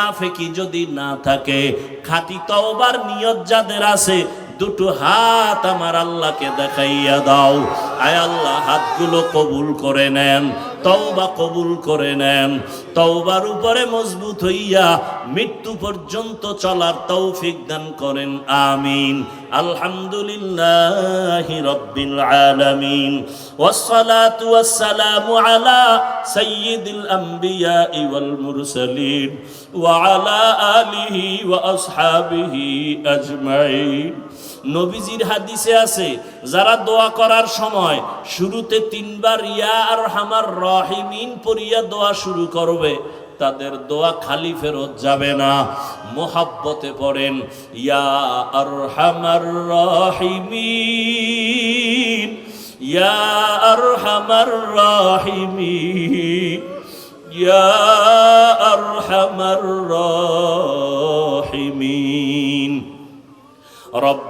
মুনাফিকি যদি না থাকে, খাঁটি তওবার নিয়ত যাদের আছে, দুটো হাত আমার আল্লাহকে দেখাইয়া দাও। আয় আল্লাহ, হাতগুলো কবুল করে নেন। তওবা কবুল করে নেন তওবার উপরে মজবুত হইয়া মৃত্যু পর্যন্ত চলার তৌফিক দান করেন আমিন আলহামদুলিল্লাহ রব্বিল আলামিন والصلاة والسلام على سيد الأنبياء والمرسلين وعلى آله وأصحابه أجمعين নবীজির হাদিসে আছে, যারা দোয়া করার সময় শুরুতে তিনবার ইয়া আর হামার রহিমিন পড়িয়া দোয়া শুরু করবে, তাদের দোয়া খালি ফেরত যাবে না। মোহাব্বতে পড়েন, ইয়া আর হামার রহিমিন, ইয়া আর হামার রহিমিন, ইয়া আর হামার রহিমিন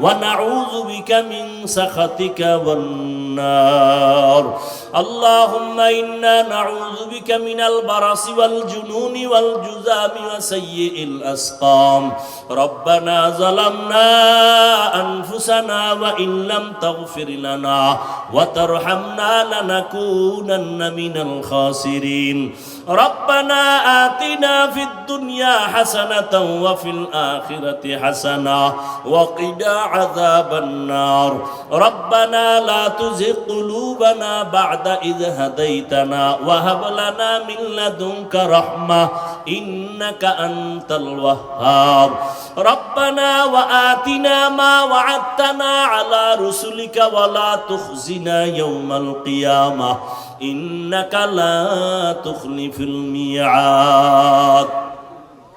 ونعوذ بك من سخطك والنار. اللهم إنا نعوذ بك من البرص والجنون والجذام وسيء الأسقام. ربنا ظلمنا أنفسنا وإن لم تغفر لنا وترحمنا لنكونن من الخاسرين. ربنا آتنا في الدنيا حسنة وفي الآخرة حسنة وقنا عذاب النار ربنا لا تزغ قلوبنا بعد إذ هديتنا وهب لنا من لدنك رحمة إنك أنت الوهاب ربنا وآتنا ما وعدتنا على رسلك ولا تخزنا يوم القيامة إنك لا تخلف الميعاد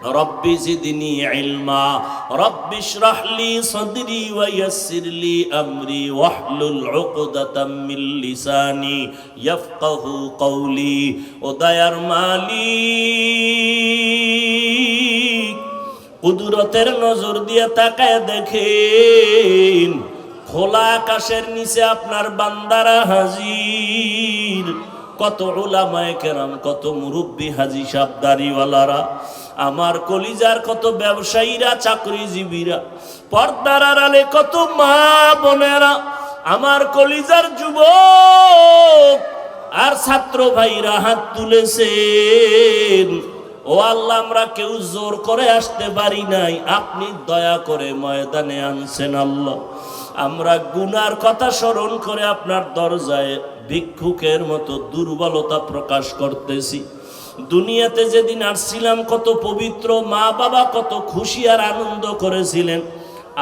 رب زدني علما رب اشرح لي صدري ويسر لي أمري واحلل عقدة من لساني يفقه قولي ودير মালিক কুদরতের নজর দিয়ে তাকায় দেখেন খোলা আকাশের নিচে আপনার বান্দারা হাজির কত ওলামায় কেরাম কত মুরব্বী হাজি সাহ দাড়িওয়ালারা আমার কলিজার কত ব্যবসায়ীরা, চাকরিজীবীরা, পর্দার আড়ালে কত মা বোনেরা, আমার কলিজার যুবক আর ছাত্র ভাইরা হাত তুলেছেন। ও আল্লাহ, আমরা কেউ জোর করে আসতে পারি নাই। আপনি দয়া করে ময়দানে আনছেন আল্লাহ। আমরা গুনার কথা স্মরণ করে আপনার দরজায় ভিক্ষুকের মতো দুর্বলতা প্রকাশ করতেছি। দুনিয়াতে যেদিন আসছিলাম, কত পবিত্র মা বাবা, কত খুশি আর আনন্দ করেছিলেন।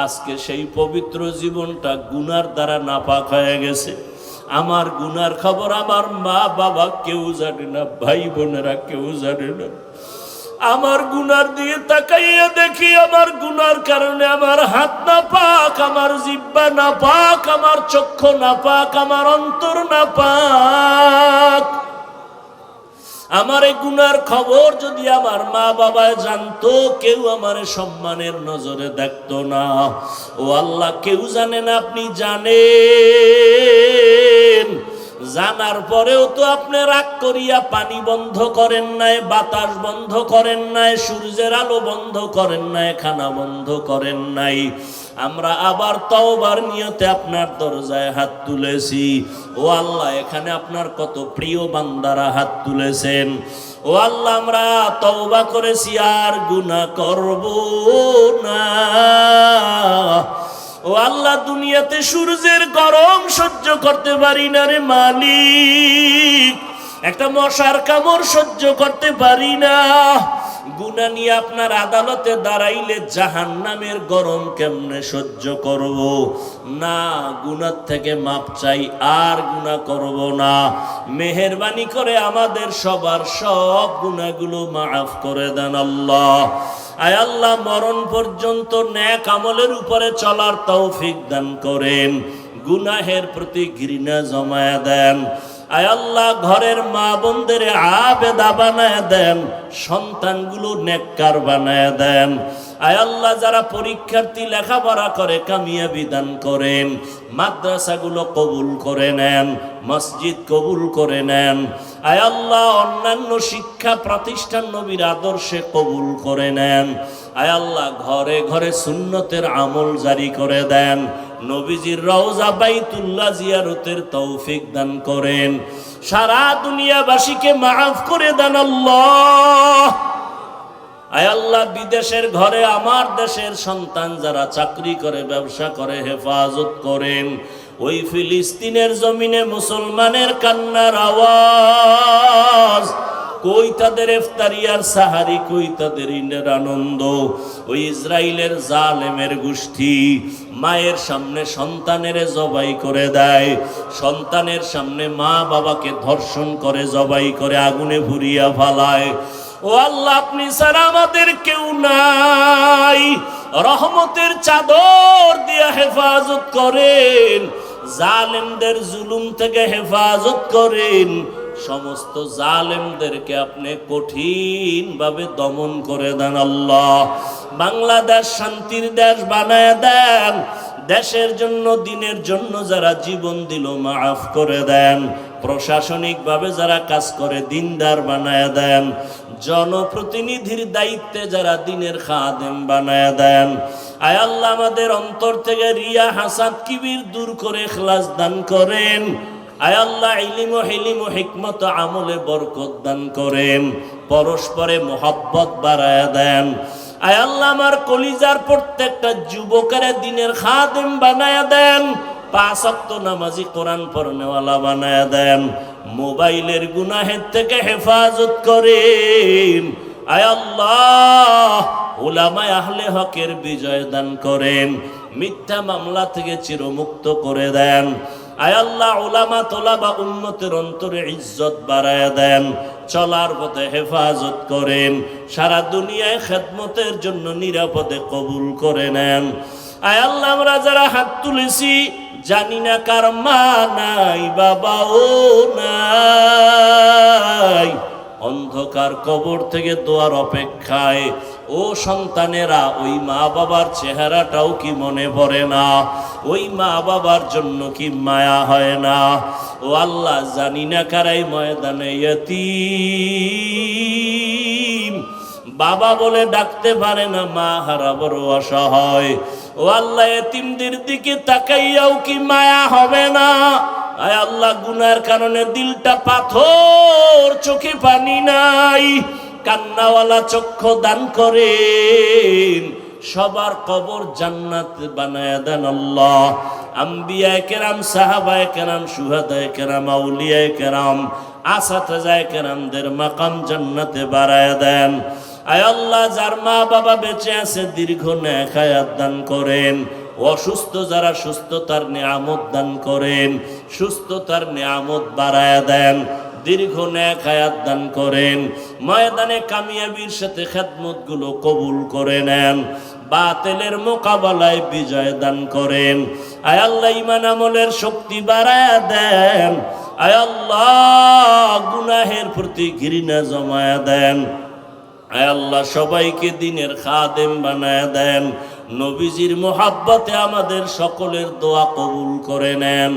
আজকে সেই পবিত্র জীবনটা গুনার দ্বারা নাপাক হয়ে গেছে। আমার গুনার খবর আমার মা বাবা কেউ জানে না, ভাই বোনেরা কেউ জানে না। আমার গুনার দিয়ে তাকাইয়া দেখি, আমার গুনার কারণে আমার হাত না পাক আমার জিব্বা না পাক আমার চক্ষু না পাক আমার অন্তর না পাক আমার এই গুনার খবর যদি আমার মা বাবা জানতো, কেউ আমার সম্মানের নজরে দেখতো না। ও আল্লাহ, কেউ জানে না আপনি জানেন। জানার পরেও তো আপনি রাগ করিয়া পানি বন্ধ করেন নাই, বাতাস বন্ধ করেন নাই, সূর্যের আলো বন্ধ করেন নাই, খানা বন্ধ করেন নাই। আমরা আবার তওবার নিয়তে আপনার দরজায় হাত তুলেছি। ও আল্লাহ, এখানে আপনার কত প্রিয় বান্দারা হাত তুলেছেন। ও আল্লাহ, আমরা তওবা করেছি, আর গুনাহ করব না। ও আল্লাহ দুনিয়াতে সূর্যের গরম সহ্য করতে পারি না রে মালিক। একটা মশার কামড় সহ্য করতে পারি না। গুনা নিয়ে আপনার আদালতে দাঁড়াইলে জাহান নামের গরম কেমনে সহ্য করব? না গুনার থেকে মাপ চাই, আর গুণা করব না। মেহরবানি করে আমাদের সবার সব গুণাগুলো মাফ করে দেন আল্লাহ। আয় আল্লাহ, মরণ পর্যন্ত ন্যাক আমলের উপরে চলার তৌফিক দান করেন। গুনাহের প্রতি ঘৃণা জমায়া দেন। আয় আল্লাহ, ঘরের মা বোনদের আবেদা বানায় দেন, সন্তানগুলো নেককার বানায় দেন। আয়াল্লাহ যারা পরীক্ষার্থী লেখাপড়া করে কামিয়া বিধান করেন, মাদ্রাসাগুলো কবুল করে নেন, মসজিদ কবুল করে নেন। আয় আল্লাহ, অন্যান্য শিক্ষা প্রতিষ্ঠান নবীর আদর্শে কবুল করে নেন। আয় আল্লাহ, ঘরে ঘরে সুন্নতের আমল জারি করে দেন। নবীজির রওজা বাইতুল্লাহ জিয়ারতের তৌফিক দান করেন। সারা দুনিয়াবাসীকে মাফ করে দেন আল্লাহ। আয় আল্লাহ, বিদেশের ঘরে আমার দেশের সন্তান যারা চাকরি করে, ব্যবসা করে, হেফাজত করেন। ওই ফিলিস্তিনের জমিনে মুসলমানের কান্নার আওয়াজ। কই তাদের ইফতারিয়ার সাহারি, কই তাদের ইনের আনন্দ? ওই ইসরায়েলের জালেমের গোষ্ঠী মায়ের সামনে সন্তানের জবাই করে দেয়। সন্তানের সামনে মা বাবাকে ধর্ষণ করে, জবাই করে, আগুনে ভুরিয়া ফালায়। ও আল্লাহ, আপনি ছাড়া আমাদের কেউ নাই। রহমতের চাদর দিয়ে হেফাজত করেন। জালেমদের জুলুম থেকে হেফাজত করেন। সমস্ত জালেমদেরকে আপনি কঠিন ভাবে দমন করে দেন আল্লাহ। বাংলাদেশ শান্তির দেশ বানায় দেন। দেশের জন্য, দিনের জন্য যারা জীবন দিল মাফ করে দেন। প্রশাসনিকভাবে যারা কাজ করে, দিনদার বানায় দেন। জনপ্রতিনিধির দায়িত্বে যারা দিনের খাদেম বানায় দেন। আয় আল্লাহ, আমাদের অন্তর থেকে রিয়া হাসাদ কিবির দূর করে খ্লাস দান করেন। আয় আল্লাহ, ইলিম হিলিম হিকমত আমলে বরকত দান করেন। পরস্পরে মোহাব্বত বাড়ায় দেন। আয় আল্লাহ আমার কলিজার প্রত্যেকটা যুবকের দিনের খাদেম বানায় দেন। পাঁচ অক্ত নামাজি কোরআন পড়নেওয়ালা বানায় দেন। মোবাইলের গুনাহের থেকে হেফাজত করেন। আয় আল্লাহ ওলামায় আহলে হকের বিজয় দান করেন। মিথ্যা মামলা থেকে চিরমুক্ত করে দেন। আয় আল্লাহ ওলামা তোলা বা উন্নতের অন্তরে ইজ্জত বাড়ায় দেন। চলার পথে হেফাজত করেন। সারা দুনিয়ায় খেদমতের জন্য নিরাপদে কবুল করে নেন। আয় আল্লাহ, আমরা যারা হাত তুলেছি, জানি না কার মা নাই ও নাই। অন্ধকার কবর থেকে দোয়ার অপেক্ষায় ও সন্তানেরা, ওই মা বাবার চেহারাটাও কি মনে পড়ে না? ওই মা বাবার জন্য কি মায়া হয় না? ও আল্লাহ, জানি না কারাই ময়দানে বাবা বলে ডাকতে পারে না, মা হারা বড় অসহায়। ও আল্লাহ, এতিমদের দিকে তাকাইয়াও কি মায়া হবে না? আয় আল্লাহ, গুনার কারণে দিলটা পাথর, চোখে পানি নাই। কান্নাওয়ালা চক্ষু দান করেন। সবার কবর জান্নাত বানায় দেন আল্লাহ। আম্বিয়ায় কেরাম, সাহাবায় কেরাম, সুহাদায় কেরাম, আউলিয়ায় কেরাম, আসাতাজায় কেরামদের মাকাম জান্নাতে বাড়ায় দেন। আয় আল্লাহ, যার মা বাবা বেঁচে আছে, দীর্ঘ নেখায়াত দান করেন। অসুস্থ যারা সুস্থতার নিয়ামত দান করেন, সুস্থতার নিয়ামত বাড়ায় দেন। দীর্ঘ ন্যাক হায়াত দান করেন, ময়দানে কামিয়াবির সাথে খেদমতগুলো কবুল করে নেন, বাতেলের মোকাবেলায় বিজয় দান করেন। আয় আল্লাহ ইমান আমলের শক্তি বাড়ায় দেন। আয় আল্লাহ, গুনাহের প্রতি ঘৃণা জমায়া দেন। আয় আল্লাহ, সবাইকে দিনের খাদেম বানায় দেন। নবীজির মোহাব্বতে আমাদের সকলের দোয়া কবুল করে নেন।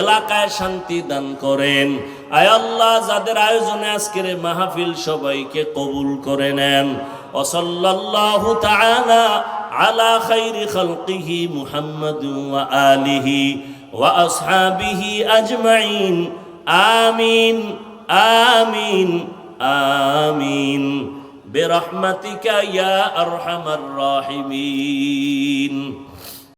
এলাকায় শান্তি দান করেন। আয় আল্লাহ যাদের আয়োজনে আজকের এই মাহফিল সবাইকে কবুল করে নেন ওসল্লাল্লাহু তাআলা আলা খাইরি খালকিহি মুহাম্মাদ ওয়া আলিহি ওয়া আসহাবিহি আজমাইন আমিন আমিন আমিন برحمتك يا ارحم الراحمين